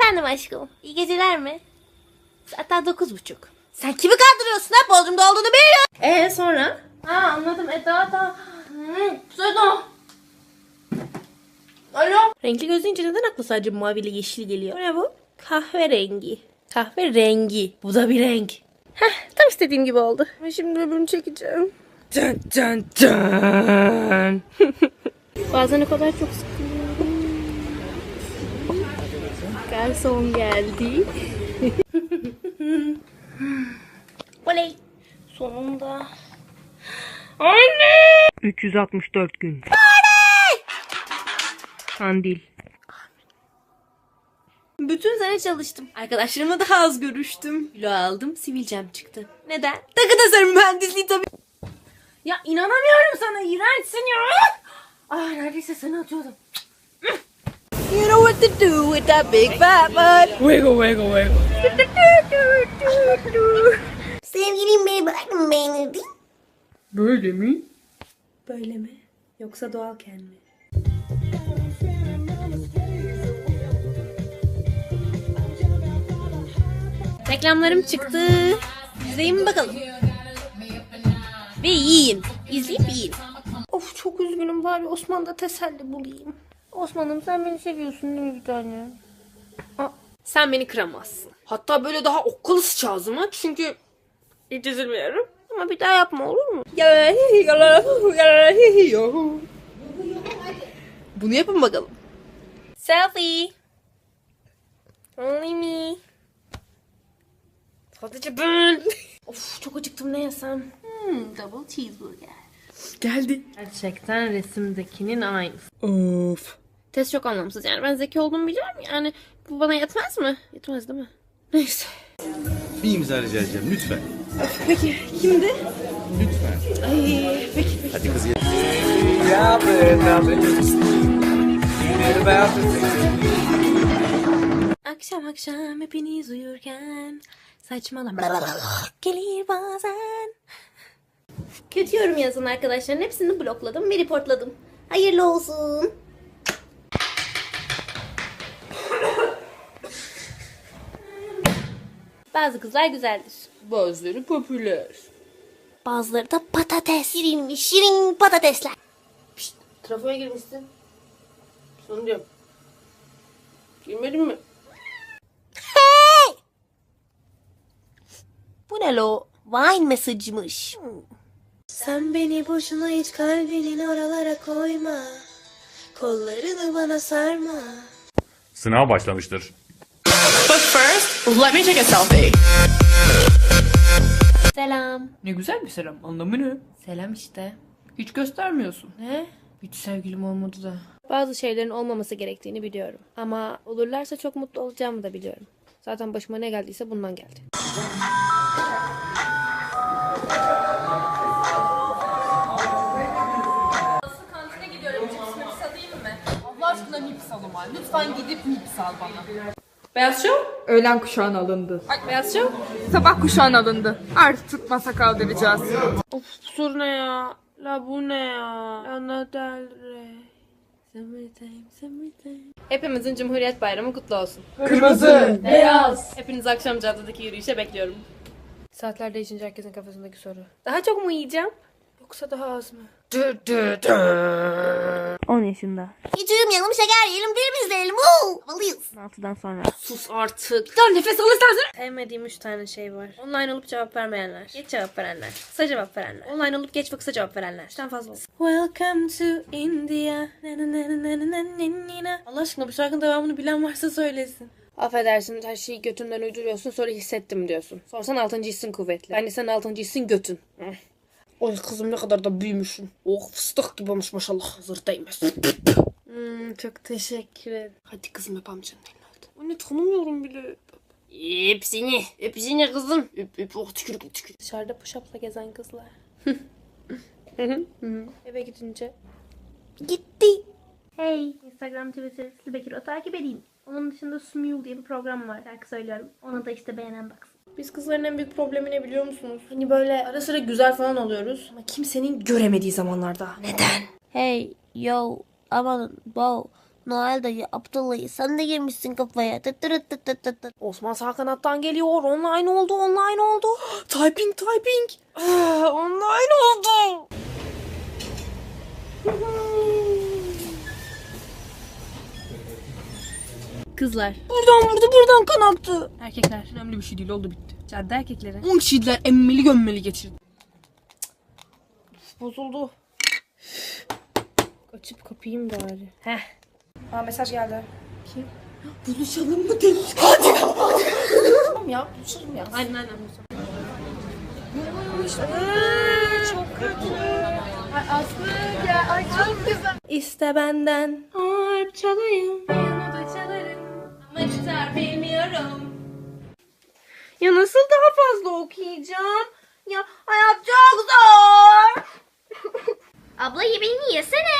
Efendim aşkım. İyi geceler mi? Hatta dokuz buçuk. Sen kimi kandırıyorsun ha? Bodrum'da olduğunu biliyorum. Ee sonra? Ha anladım Eda da. Hmm, Seda. Alo. Renkli gözleyince neden aklı sadece mavi ile yeşil geliyor? Ne bu? Kahverengi. Kahverengi. Bu da bir renk. Heh, tam istediğim gibi oldu. Şimdi öbürünü çekeceğim. Dun dun dun. Bazen o kadar çok sıkılıyorum. Garson geldi. Oley. Sonunda. Anne! 364 gün. Kandil. Bütün sene çalıştım. Arkadaşlarımla daha az görüştüm. Kilo aldım, sivilcem çıktı. Neden? Takı tasarım mühendisliği tabii. Ya inanamıyorum sana, iğrençsin ya. Ah neredeyse seni atıyordum. To do with that big fat butt. Wiggle wiggle wiggle. Sevgilim beni bırakın beğenirdi. Böyle mi? Böyle mi? Yoksa doğalken mi? Reklamlarım çıktı. İzleyin bakalım. Ve yiyin. İzleyip yiyin. Of çok üzgünüm bari Osman'da teselli bulayım. Osman'ım sen beni seviyorsun değil mi bir tane? Aa, sen beni kıramazsın. Hatta böyle daha okkalı sıçağızıma çünkü hiç üzülmüyorum. Ama bir daha yapma olur mu? Bunu yapın bakalım. Selfie. Only me. Sadece ben. of çok acıktım ne yesem? Hmm, double cheeseburger. Geldi. Gerçekten resimdekinin aynısı. Of. Test çok anlamsız yani ben zeki olduğumu biliyorum yani bu bana yetmez mi? Yetmez değil mi? Neyse. Bir imza rica edeceğim lütfen. Peki kimdi? Lütfen. Ay peki. Hadi kız gel. Akşam akşam hepiniz uyurken saçmalama gelir bazen. Kötü yorum yazın arkadaşların hepsini blokladım ve reportladım. Hayırlı olsun. Bazı kızlar güzeldir. Bazıları popüler. Bazıları da patates. Şirinmiş şirin patatesler. Trafoya girmişsin. Sanıyorum. Girmedin mi? Hey! Bu ne lo? Wine mesajmış. Sen beni boşuna hiç kalbinin oralara koyma. Kollarını bana sarma. Sınav başlamıştır. Let me take a selfie. Selam. Ne güzel bir selam. Anlamı ne? Selam işte. Hiç göstermiyorsun. Ne? Hiç sevgilim olmadı da. Bazı şeylerin olmaması gerektiğini biliyorum. Ama olurlarsa çok mutlu olacağımı da biliyorum. Zaten başıma ne geldiyse bundan geldi. Allah aşkına mips alıma. Lütfen gidip mips al bana. Beyaz şov? Öğlen kuşağın alındı. Beyaz şov? Sabah kuşağın alındı. Artık masa kaldıracağız. Of soru ne ya? La bu ne ya? Lana Del Rey. Summertime, summertime. Hepimizin Cumhuriyet Bayramı kutlu olsun. Kırmızı. Hepinizi akşam caddedeki yürüyüşe bekliyorum. Saatler değişince herkesin kafasındaki soru. Daha çok mu yiyeceğim? Yoksa daha az mı? 10 yaşında. Hiç uyumayalım şeker yiyelim film izleyelim. Woo! Havalıyız. 6'dan sonra. Sus artık. Dur nefes alırsan Sevmediğim üç tane şey var. Online olup cevap vermeyenler. Geç cevap verenler. Kısa cevap verenler. Online olup geç ve kısa cevap verenler. Üçten fazla olsun. Welcome to India. Na na na na na na na na. Allah aşkına bu şarkının devamını bilen varsa söylesin. Affedersin her şeyi götünden uyduruyorsun sonra hissettim diyorsun. Sorsan altıncı hissin kuvvetli. Ben de senin altıncı hissin götün. Oy kızım ne kadar da büyümüşsün. Oh fıstık gibi olmuş maşallah. Değmez. Hmm, çok teşekkür ederim. Hadi kızım öp amcanın elini hadi. Anne tanımıyorum bile. Hepsini. Hepsini kızım. Öp öp oh tükürük tükürük. Dışarıda push-up'la gezen kızlar. Eve gidince. Gitti. Hey. Instagram, Twitter, Sibekir'i takip edeyim. Onun dışında Smule diye bir program var. Şarkı söylüyorum. Ona da işte beğenen baksın. Biz kızların en büyük problemi ne biliyor musunuz? Hani böyle ara sıra güzel falan oluyoruz. Ama kimsenin göremediği zamanlarda. Neden? Hey, yo, aman, wow. Noel dayı, Abdullah'ı sen de girmişsin kafaya. Tıt tıt tıt tıt tıt. Osman Salkanat'tan geliyor. Online oldu, online oldu. typing, typing. Ah, online oldu. Kızlar. Buradan vurdu buradan kan aktı. Erkekler. Önemli bir şey değil oldu bitti. Cadde erkekleri. 10 kişiydiler emmeli gömmeli geçirdi. Bozuldu. Açıp kapayım bari. Heh. Aa mesaj geldi. Kim? Buluşalım mı demiş. Tamam ya buluşalım ya. Aynen aynen. Çok kötü. Aslı ya ay çok güzel. İste benden. Harp çalayım. Piyano da çalarım. Ama gitar bilmiyorum. Ya nasıl daha fazla okuyacağım? Ya hayat çok zor. Abla yemeğini yesene.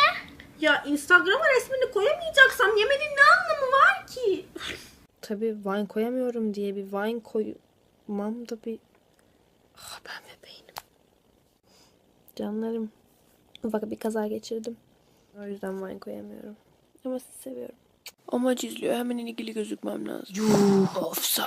Ya Instagram'a resmini koyamayacaksam yemenin ne anlamı var ki? Tabii Vine koyamıyorum diye bir Vine koymam da bir... Ah ben ve beynim. Canlarım. Ufak bir kaza geçirdim. O yüzden Vine koyamıyorum. Ama sizi seviyorum. Amaç izliyor hemen ilgili gözükmem lazım. Offside.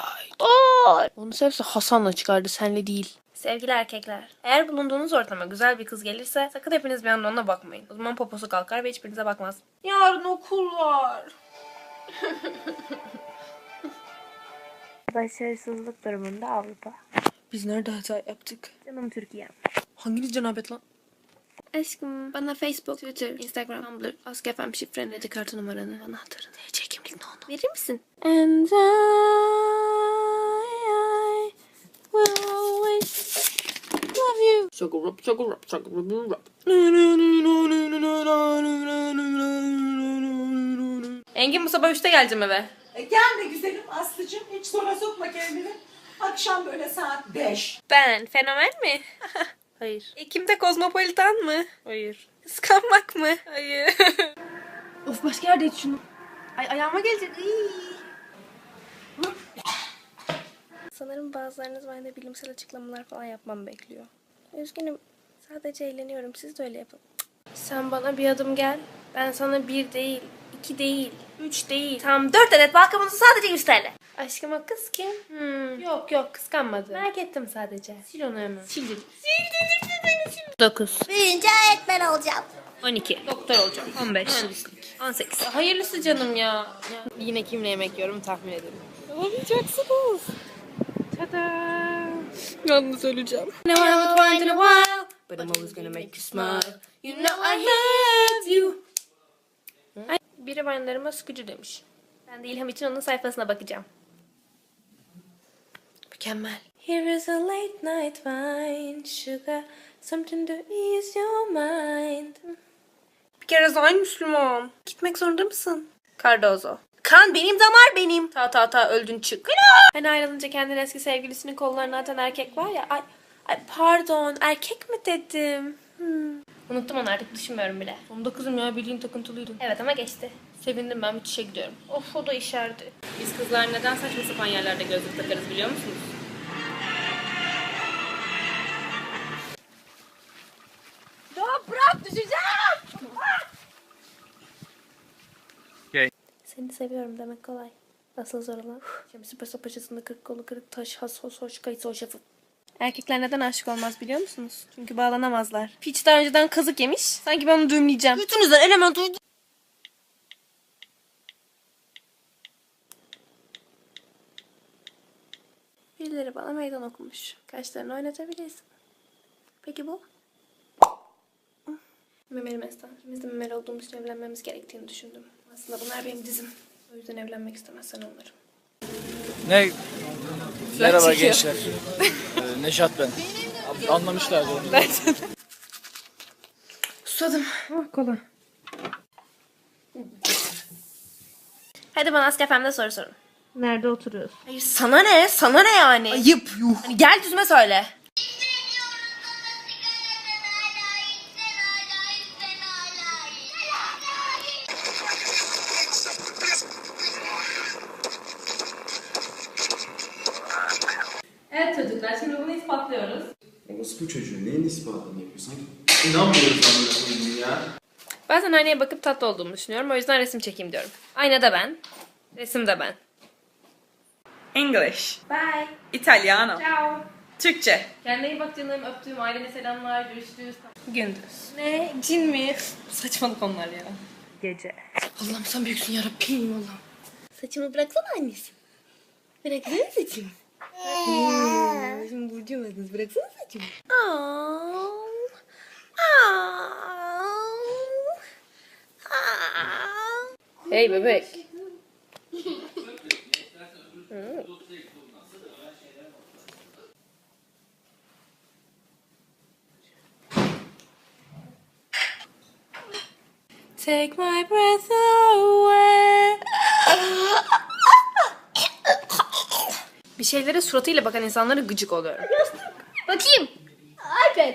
Onu sevse Hasan'la çıkardı senle değil. Sevgili erkekler, eğer bulunduğunuz ortama güzel bir kız gelirse sakın hepiniz bir anda ona bakmayın. O zaman poposu kalkar ve hiçbirinize bakmaz. Yarın okul var. Başarısızlık durumunda Avrupa. Biz nerede hata yaptık? Canım Türkiye. Hanginiz cenabet lan? Aşkım bana Facebook, Twitter, Instagram, Tumblr, Ask FM şifreni, kredi kartı numaranı, anahtarını, TC kimlik ne onu verir misin? And I, I will always love you. Rap şaka rap. Engin bu sabah 3'te geleceğim eve. E gelme güzelim Aslı'cığım hiç sonra sokma kendini. Akşam böyle saat 5. Ben fenomen mi? Hayır. Ekim'de kozmopolitan mı? Hayır. Kıskanmak mı? Hayır. Of başka yerde iç şunu. Ay ayağıma gelecek. Iy. Sanırım bazılarınız bende bilimsel açıklamalar falan yapmamı bekliyor. Üzgünüm. Sadece eğleniyorum. Siz de öyle yapın. Sen bana bir adım gel. Ben sana bir değil, iki değil, üç değil. Tam dört adet balkamuzu sadece 100 TL. Aşkım o kız kim? Hmm. Yok yok kıskanmadı. Merak ettim sadece. Sil onu hemen. Sil dedim. Sil dedim seni sil. 9. Büyüyünce öğretmen olacağım. 12. Doktor olacağım. 15. Mühendislik. 18. Hayırlısı canım ya. ya. Yine kimle yemek yiyorum tahmin edin. Olacaksınız. Tada. Yalnız öleceğim. No, I haven't whined in a while, but I'm always gonna make you smile. You know I love you. Biri vine'larıma sıkıcı demiş. Ben de İlham için onun sayfasına bakacağım. Mükemmel. Here is a late night wine, sugar, something to ease your mind. Bir kere Zayn Müslüman. Gitmek zorunda mısın? Cardozo. Kan benim damar benim. Ta ta ta öldün çık. Hani ayrılınca kendini eski sevgilisinin kollarına atan erkek var ya. Ay, ay pardon erkek mi dedim? Hmm. Unuttum onu artık düşünmüyorum bile. Sonunda kızım ya bildiğin takıntılıydın. Evet ama geçti. Sevindim ben müthişe gidiyorum. Of o da işerdi. Biz kızlar neden saçma sapan yerlerde gözlük takarız biliyor musunuz? Seni seviyorum demek kolay. Asıl zor olan. Şemsi Paşa paçasında kırk kolu kırık taş has hos hoş kayıt hoş şafı. Erkekler neden aşık olmaz biliyor musunuz? Çünkü bağlanamazlar. Piç daha önceden kazık yemiş. Sanki ben onu düğümleyeceğim. Götünüzden element uydu. Birileri bana meydan okumuş. Kaşlarını oynatabilirsin. Peki bu? Memeli. İkimiz de memeli olduğumuz için evlenmemiz gerektiğini düşündüm. Aslında bunlar benim dizim. O yüzden evlenmek istemezsen onlarım. Ne? Merhaba gençler. Ee, Neşat ben. Abi, Anlamışlardı onu. Susadım. Oh, kola. Hadi bana Askefem'de soru sorun. Nerede oturuyorsun? Hayır sana ne? Sana ne yani? Ayıp yuh. Hani gel düzüme söyle. İspatlıyoruz. Orası bu çocuğun neyin ispatını yapıyor? Sanki inanmıyoruz amına koyayım ya. Bazen aynaya bakıp tatlı olduğumu düşünüyorum. O yüzden resim çekeyim diyorum. Aynada ben. Resimde ben. English. Bye. Italiano. Ciao. Türkçe. Kendine iyi bak canım. Öptüğüm ailene selamlar. Görüşürüz. Gündüz. Ne? Cin mi? Saçmalık onlar ya. Gece. Allah'ım sen büyüksün yarabbim Allah'ım. Saçımı bıraksana annesi. Bıraksana saçımı. Şimdi burcu musunuz? Bıraksana saçımı. Hey bebek. Take my breath away. Bir şeylere suratıyla bakan insanlara gıcık oluyorum. Bakayım. iPad.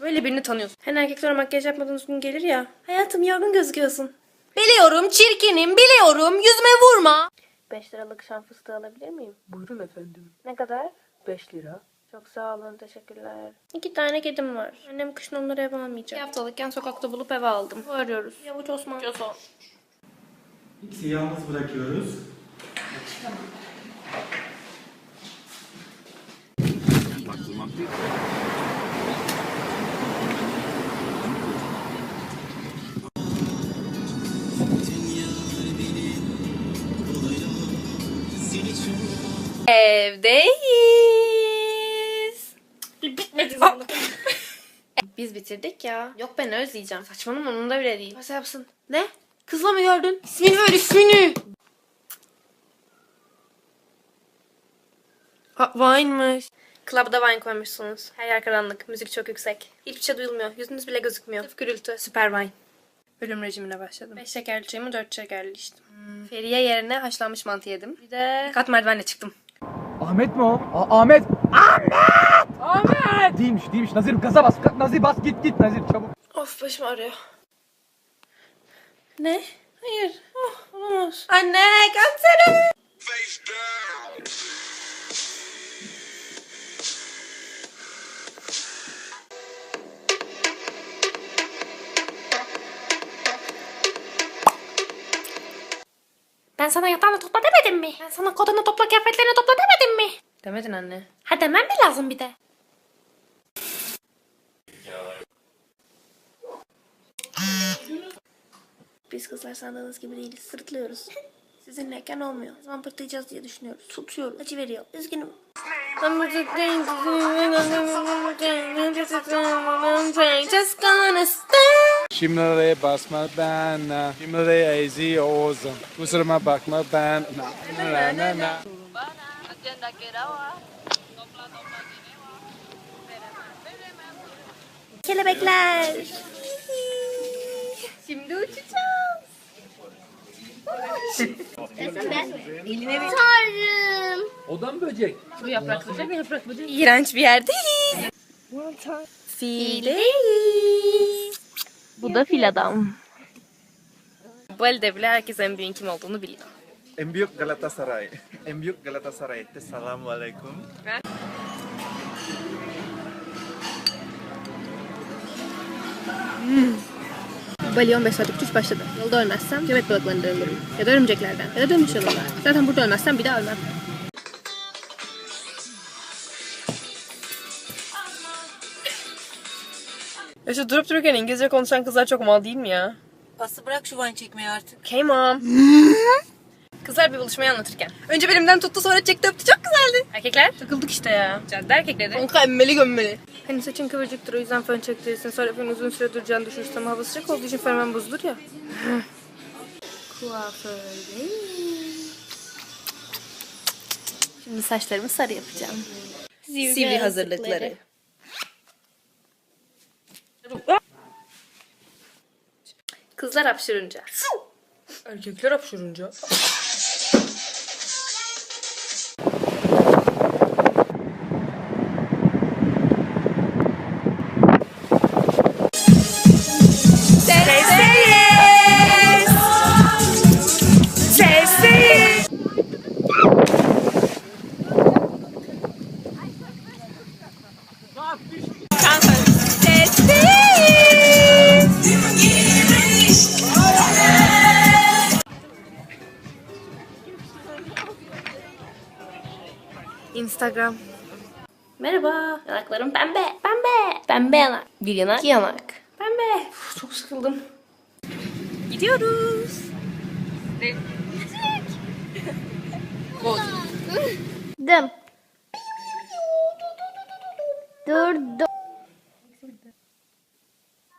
Böyle birini tanıyorsun. Her erkekler makyaj yapmadığınız gün gelir ya. Hayatım yorgun gözüküyorsun. Biliyorum çirkinim biliyorum yüzüme vurma. 5 liralık şan fıstığı alabilir miyim? Buyurun efendim. Ne kadar? 5 lira. Çok sağ olun teşekkürler. İki tane kedim var. Annem kışın onları eve almayacak. Bir haftalıkken sokakta bulup eve aldım. Arıyoruz. Yavuç Osman. Coso. X'i yalnız bırakıyoruz. Evdeyiz. Bitmedi zaten. Biz bitirdik ya. Yok ben özleyeceğim. Saçmalama onun da bile değil. Nasıl yapsın? Ne? Kızla mı gördün? İsmini ver ismini. Ha, Vine'mış. Club'da Vine koymuşsunuz. Her yer karanlık. Müzik çok yüksek. Hiçbir şey duyulmuyor. Yüzünüz bile gözükmüyor. Sırf gürültü. Süper Vine. Ölüm rejimine başladım. 5 şekerli çayımı 4 şekerli içtim. Feriye yerine haşlanmış mantı yedim. Bir de kat merdivenle çıktım. Ahmet mi o? A- Ahmet! Ahmet! Ahmet! Değilmiş değilmiş. Nazir gaza bas. Nazir bas git git Nazir çabuk. Of başım ağrıyor. Ne? Hayır. Oh, olamaz. Anne kalksana. Ben sana yatağını topla demedim mi? Ben sana kodanı topla kıyafetlerini topla demedim mi? Demedin anne. Ha demem mi lazım bir de? Biz kızlar sandığınız gibi değiliz. Sırtlıyoruz. Sizinleyken olmuyor. Ne zaman pırtlayacağız diye düşünüyoruz. Tutuyoruz. Acı veriyor. Üzgünüm. Just gonna stay. Şimdilere basma bana. Şimdilere eziyorsun. Kusuruma bakma ben. Na na na na. Kelebekler. Şimdi uçacağız. Tanrım. Odam böcek. İğrenç bir yerdeyiz. Fileyiz. Bu da fil adam. Bu elde bile herkes en büyüğün kim olduğunu biliyor. En büyük Galatasaray. En büyük Galatasaray. Selamun Aleyküm. Bali 15 saatlik uçuş başladı. Yolda ölmezsem göbek balıklarından ölürüm. Ya da örümceklerden. Ya da dönmüş yolunda. Zaten burada ölmezsem bir daha ölmem. Şu durup dururken İngilizce konuşan kızlar çok mal değil mi ya? Bası bırak şu van çekmeyi artık. Okay mom. Kızlar bir buluşmayı anlatırken. Önce belimden tuttu sonra çekti öptü çok güzeldi. Erkekler? Takıldık işte ya. Cadde erkekleri. Kanka emmeli gömmeli. Hani saçın kıvırcıktır o yüzden fön çektirirsin. Sonra fön uzun süre duracağını düşünürsün ama hava sıcak olduğu için fön hemen bozulur ya. Kuafördeyim. Şimdi saçlarımı sarı yapacağım. Sivri hazırlıkları. Kızlar hapşırınca. Erkekler hapşırınca. Instagram. Merhaba. Yanaklarım pembe. Pembe. Pembe yanak. Bir yanak. iki yanak. Pembe. Uf, çok sıkıldım. Gidiyoruz. Dım. Dur dur.